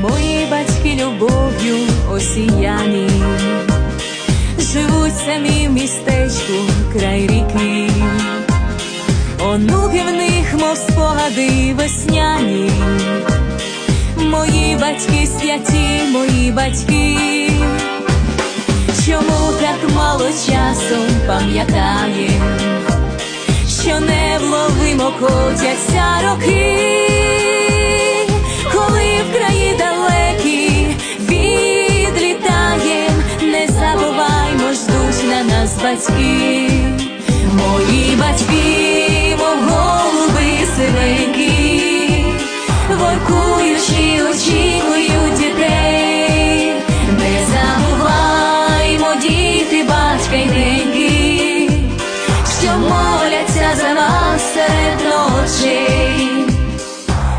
Мої батьки любов'ю осіяні, живуть самі в містечку край ріки, онуки в них, мов спогади весняні, мої батьки святі, мої батьки, чому так мало часу пам'ятаєм, що невловимо котяться роки нас батьки, мої батьки, мов голуби сивенькі, воркуючи, очікують дітей, не забуваймо, діти, батька й неньки, що моляться за вас серед ночей.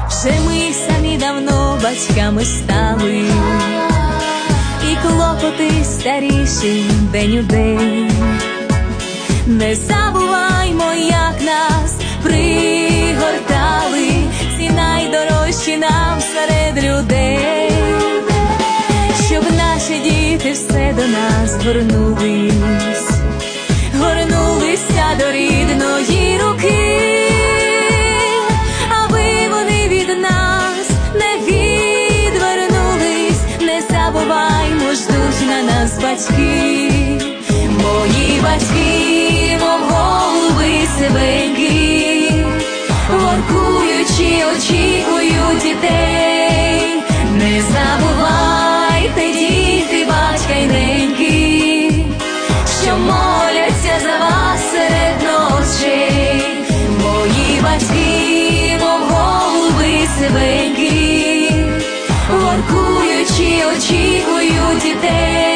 Вже ми самі давно батьками стали, і клопоти старіші день у день. Не забуваймо, як нас пригортали, ці найдорожчі нам серед людей, щоб наші діти все до нас горнулись, горнулися до рідної руки. Забуваймо, ждуть на нас батьки, очікують дітей, не забувайте, діти, батька й неньки, що моляться за вас серед ночей, мої батьки, мов голуби сивенькі, воркуючи, очікують дітей,